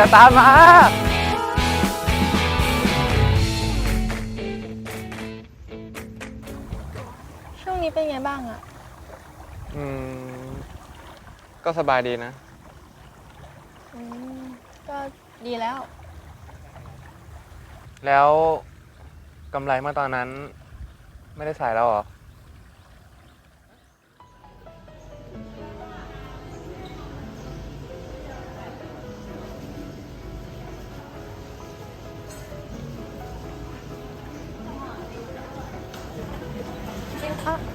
อย่าตามมาช่วงนี้เป็นไงบ้างอะอืม ก็สบายดีนะ อืมก็ดีแล้ว แล้วกำไรเมื่อตอนนั้น ไม่ได้ใส่แล้วเหรอ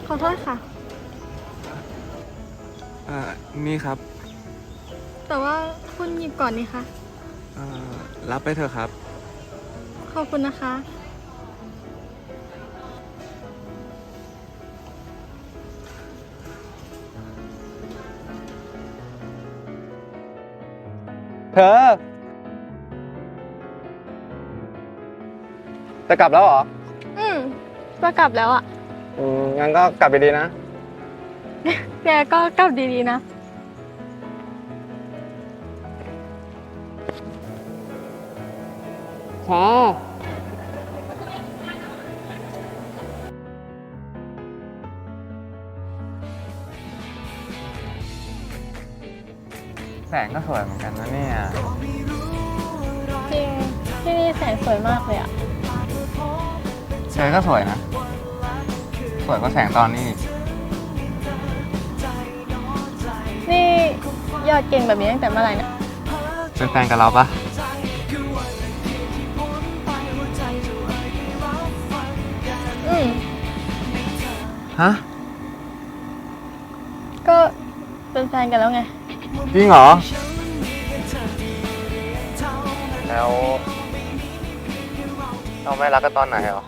ขอโทษค่ะเอ่อนี่ครับแต่ว่าคุณหยิบก่อนนี่คะเอ่อรับไปเถอะครับ ขอบคุณนะคะ เธอ จะกลับแล้วเหรอ อืมก็กลับแล้วอะ อืมงั้นก็กลับไปดีนะ แกก็กลับดีๆนะพอแสงก็สวยเหมือนกันนะเนี่ย จริง ที่นี่แสงสวยมากเลยอะเธอก็สวยนะ สวยกว่าแสงตอนนี้อีกนี่ยอดเก่งแบบนี้ตั้งแต่เมื่อไหร่เนี่ยเป็นแฟนกับเราปะอืมฮะ ก็เป็นแฟนกันแล้วไง จริงเหรอ แล้ว เราไม่รักกันตอนไหนเหรอ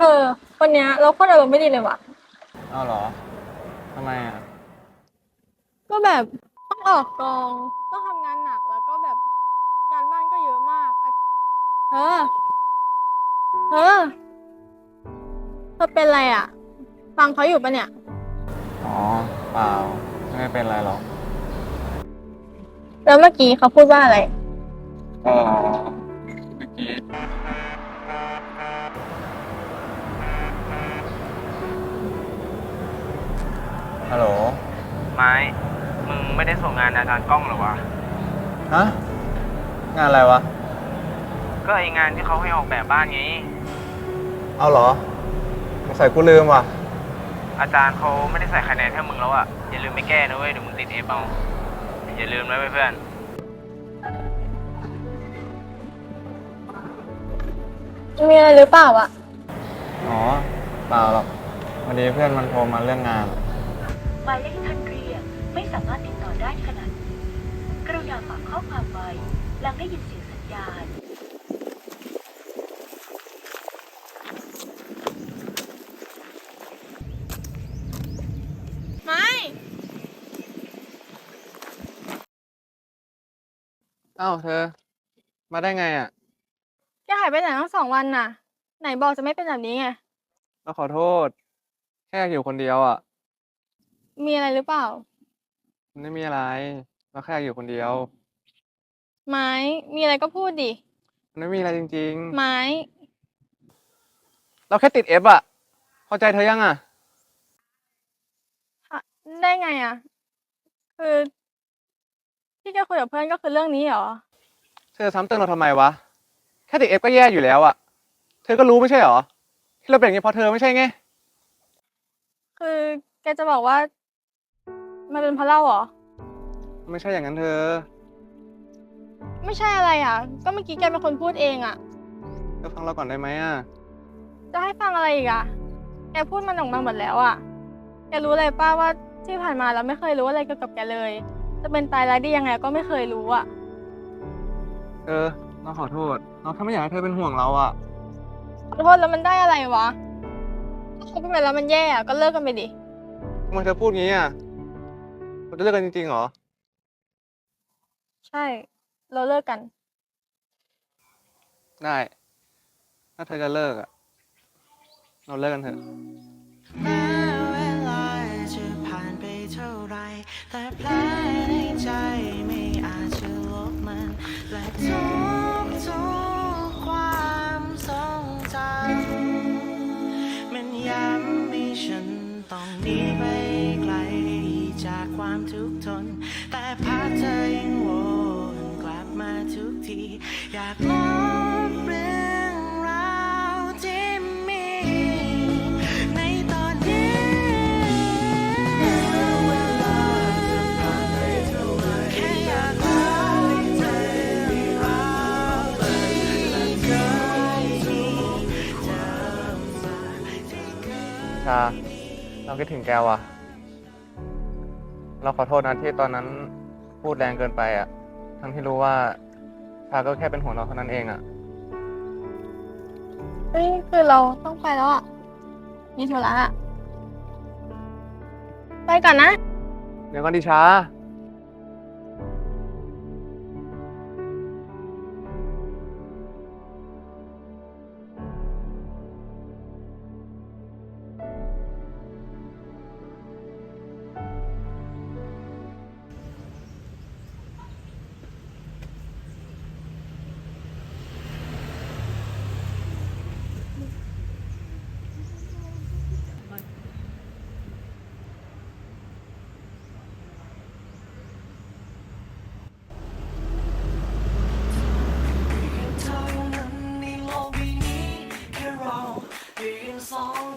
เออ วันเนี้ยเราโคตรอารมณ์ไม่ดีเลยว่ะ อ้าวเหรอทำไมอะ ก็แบบต้องออกกองต้องทำงานหนักแล้วก็แบบการบ้านก็เยอะมากอะเออเออเธอเป็นอะไรอะ ฟังเขาอยู่ปะเนี่ย อ๋อ เปล่า ไม่เป็นไรหรอกแล้วเมื่อกี้เขาพูดว่าอะไร อ๋อเมื่อกี้ ฮัลโหล ไม้ มึงไม่ได้ส่งงานอาจารย์กล้องเหรอวะ ฮะ งานอะไรวะ ก็ไองานที่เขาให้ออกแบบบ้านไง เอาเหรอสงสัยกูลืมว่ะ อาจารย์เขาไม่ได้ใส่คะแนนให้มึงแล้วอะอย่าลืมไปแก้นะเว้ยเดี๋ยวมึงติดเอฟเอาอย่าลืมนะเว้ยเพื่อนมีอะไรหรือเปล่าอะอ๋อ เปล่าหรอกวันนี้เพื่อนมันโทรมาเรื่องงาน หมายเลขที่ท่านเรียกไม่สามารถติดต่อได้ขณะนี้กรุณาฝากข้อความไว้หลังได้ยินเสียงสัญญาณ ไม่ เอ้าเธอ มาได้ไงอะแกหายไปไหนตั้งสองวันน่ะ ไหนบอกจะไม่เป็นแบบนี้ไง เราขอโทษ แค่อยู่คนเดียวอะ มีอะไรหรือเปล่ามันไม่มีอะไร เราแค่อยากอยู่คนเดียว ไม้ มีอะไรก็พูดดิ มันไม่มีอะไรจริง ไม้ ๆ เราแค่ติดเอฟอะพอใจเธอยังอะอะได้ไงอะ คือที่แกคุยกับเพื่อนก็คือเรื่องนี้เหรอ เธอซ้ำเติมเราทำไมวะ แค่ติดเอฟก็แย่อยู่แล้วอะเธอก็รู้ไม่ใช่เหรอ ที่เราเป็นอย่างนี้เพราะเธอไม่ใช่ไง คือแกจะบอกว่า มันเป็นเพราะเราเหรอ ไม่ใช่อย่างนั้นเธอ ไม่ใช่อะไรอะ ก็เมื่อกี้แกเป็นคนพูดเองอะ เธอฟังเราก่อนได้ไหมอะ จะให้ฟังอะไรอีกอะ แกพูดมันออกมาหมดแล้วอะ แกรู้เลยป้าว่าที่ผ่านมาเราไม่เคยรู้อะไรเกี่ยวกับแกเลย จะเป็นตายร้ายดียังไงก็ไม่เคยรู้อะ เออ เราขอโทษ เราแค่ไม่อยากให้เธอเป็นห่วงเราอะ ขอโทษแล้วมันได้อะไรวะถ้าคบกันไปแล้วมันแย่อะก็เลิกกันไปดิ ทำไมเธอพูดงี้อะ เราจะเลิกกันจริงๆเหรอ ใช่ เราเลิกกัน ได้ ถ้าเธอจะเลิกอะเราเลิกกันเถอะ แม้เวลาจะแต่แผลในใจไม่อาจจะลบมัน และทุก ใจวนกลับมาทุกที อยากลบเรื่องราวที่มี ในตอนนี้เวลาจะผ่านไปเท่าไหร่แค่อยากล่าเรื่องราวที่เคยมีเดิมมาที่เคย ชา เราคิดถึงแกว่ะ เราขอโทษนะที่ตอนนั้น พูดแรงเกินไปอะ ทั้งที่รู้ว่าชาก็แค่เป็นห่วงเราเท่านั้นเองอะ เฮ้ยคือเราต้องไปแล้วอะ มีธุระอะไปก่อนนะ เดี๋ยวก่อนดิชา Oh.